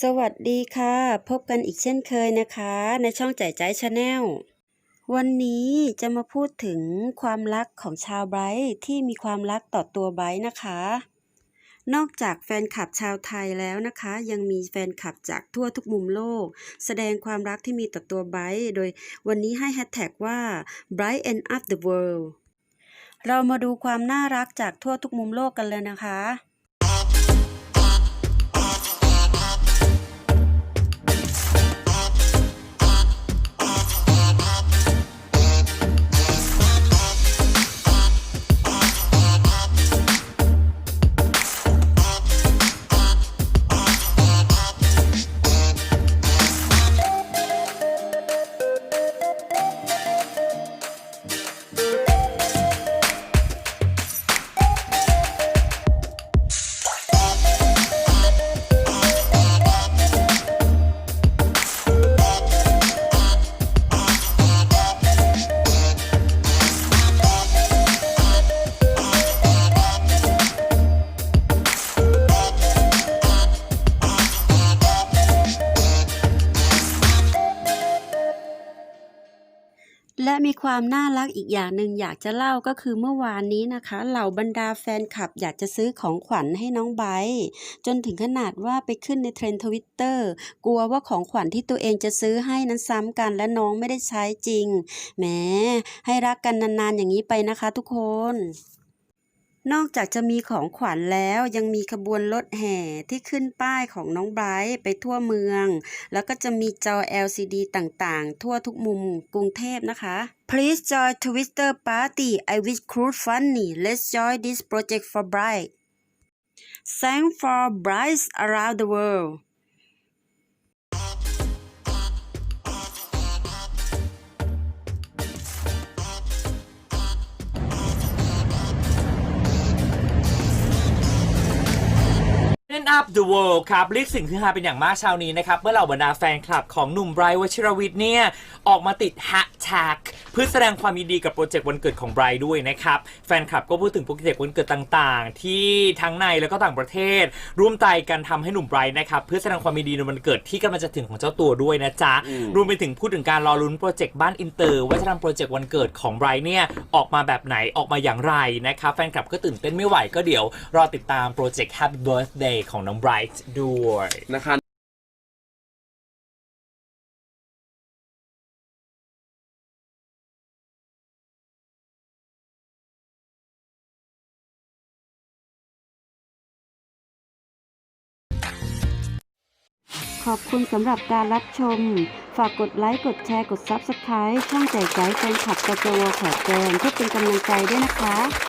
สวัสดีค่ะ พบกันอีกเช่นเคยนะคะ ในช่องใจใจชาแนลวันนี้จะมาพูดถึงความรักของชาวไบรท์ที่มีความรักต่อตัวไบรท์นะคะ นอกจากแฟนคลับชาวไทยแล้วนะคะ ยังมีแฟนคลับจากทั่วทุกมุมโลก แสดงความรักที่มีต่อตัวไบรท์โดยวันนี้ให้แฮชแท็กว่า Bright End Up the World เรามาดูความน่ารักจากทั่วทุกมุมโลกกันเลยนะคะ และมีความน่ารักอีกอย่างหนึ่งอยากจะเล่าก็คือเมื่อวานนี้นะคะ เหล่าบรรดาแฟนคลับอยากจะซื้อของขวัญให้น้องไบจนถึงขนาดว่าไปขึ้นในเทรนด์ทวิตเตอร์กลัวว่าของขวัญที่ตัวเองจะซื้อให้นั้นซ้ำกัน และน้องไม่ได้ใช้จริงแหมให้รักกันนานๆอย่างนี้ไปนะคะทุกคน นอกจากจะมีของขวัญแล้วยังมีขบวนรถแห่ที่ขึ้นป้ายของน้องไบรท์ไปทั่วเมือง แล้วก็จะมีจอ LCD ต่างๆ ทั่วทุกมุมกรุงเทพนะคะ Please join Twitter Party I wish cool funny Let's join this project for bright Thank for brights around the world Up the World ครับเรียกสิ่งที่ฮาเป็นอย่างมากเช้านี้นะครับ เมื่อเหล่าบรรดาแฟนคลับของหนุ่มไบรท์วชิรวิทย์เนี่ย ออกมาติดแฮชแท็กเพื่อแสดงความยินดีกับโปรเจกต์วันเกิดของไบรท์ด้วยนะครับ แฟนคลับก็พูดถึงโปรเจกต์วันเกิดต่างๆ ที่ทั้งในแล้วก็ต่างประเทศ ร่วมใจกันทำให้หนุ่มไบรท์นะครับเพื่อแสดงความยินดีในวันเกิดที่กำลังจะถึงของเจ้าตัวด้วยนะจ๊ะรวมไปถึงพูดถึงการรอลุ้นโปรเจกต์บ้านอินเตอร์ว่าจะทำโปรเจกต์วันเกิดของไบรท์เนี่ยออกมาแบบไหนออกมาอย่างไรนะครับแฟนคลับก็ตื่นเต้นไม่ไหวก็เดี๋ยวรอติดตามโปรเจกต์ Happy Birthday ของน้องไบรท์ด้วยนะคะขอบคุณสำหรับการรับชม ฝากกดไลค์ กดแชร์ กด Subscribe ช่องใจใจแฟนคลับกจวขอแจงเพื่อเป็นกำลังใจด้วยนะคะ